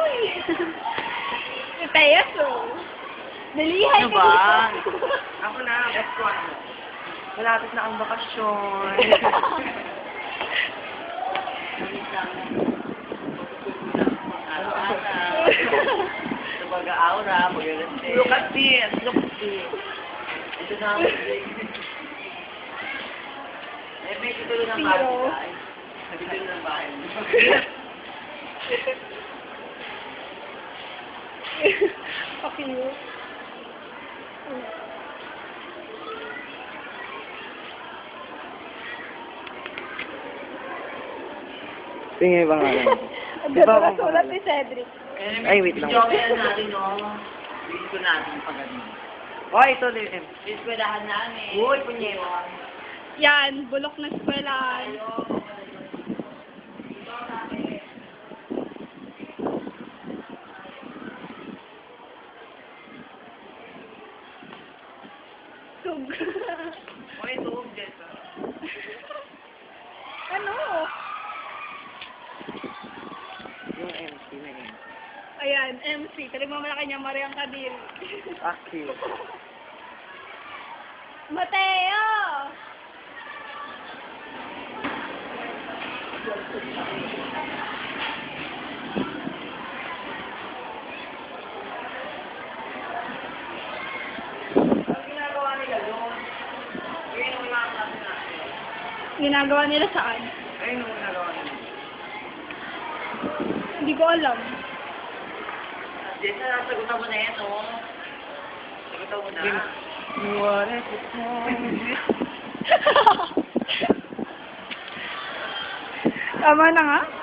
Teso. Dalihay Ano ba? Ako na, best ko ano. Malapit na ang bakasyon. Sa pag-aura, pag-alante. Look at this! Look at this! Ito na ang Eh, may titulo ng bahay. May titulo ng bahay. Okay. Tingin ba nga Ang Di ba na sulat ni Cedric. Ay, wait lang. Joke na natin, no? Ko natin pag ano. Oh, ito din. Eskwelahan namin. Uy, punyero. Yan, bulok na eskwelahan. Tug. Uy, tuog, Jessa. ano? Yung MC na yun. Ayan, MC. Taligmamalaki niya, Mariang Kadil. Aki. Mateo! Ang ginagawa nila doon? Ayun yung mga klase natin. Ginagawa nila saan? Ayun yung ginagawa nila. Hindi ko alam. Jessa, sagutan mo na yan, no? Sagutan mo na. What if it's Tama na nga.